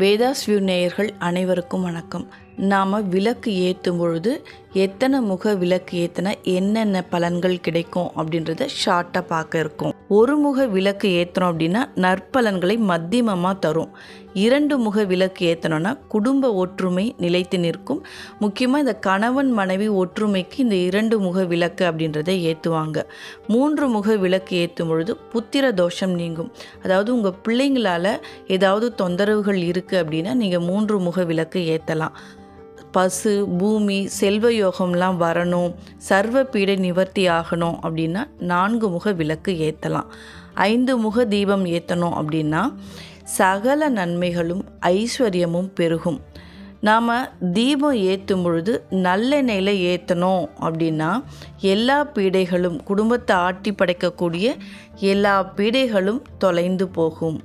Vedas view நேயர்கள் அனைவருக்கும் வணக்கம். நாம் விளக்கு ஏற்றும் பொழுது எத்தனை முக விளக்கு ஏற்றினா என்னென்ன பலன்கள் கிடைக்கும் அப்படின்றத ஷார்ட்டாக பார்க்க இருக்கும். ஒரு முக விளக்கு ஏற்றுறோம் அப்படின்னா நற்பலன்களை மத்தியமமாக தரும். இரண்டு முக விளக்கு ஏற்றினோன்னா குடும்ப ஒற்றுமை நிலைத்து நிற்கும். முக்கியமாக இந்த கணவன் மனைவி ஒற்றுமைக்கு இந்த இரண்டு முக விளக்கு அப்படின்றத ஏற்றுவாங்க மூன்று முக விளக்கு ஏற்றும் பொழுது புத்திர தோஷம் நீங்கும். அதாவது உங்கள் பிள்ளைங்களால் ஏதாவது தொந்தரவுகள் இருக்குது அப்படின்னா நீங்கள் மூன்று முக விளக்கு ஏற்றலாம் பசு பூமி செல்வ யோகம்லாம் வரணும் சர்வ பீடை நிவர்த்தி ஆகணும் அப்படின்னா நான்கு முக விளக்கு ஏற்றலாம் ஐந்து முக தீபம் ஏற்றணும் அப்படின்னா சகல நன்மைகளும் ஐஸ்வர்யமும் பெருகும். நாம் தீபம் ஏற்றும் பொழுது நல்லெண்ணெயில் ஏற்றணும் அப்படின்னா எல்லா பீடைகளும் குடும்பத்தை ஆட்டி படைக்கக்கூடிய எல்லா பீடைகளும் தொலைந்து போகும்.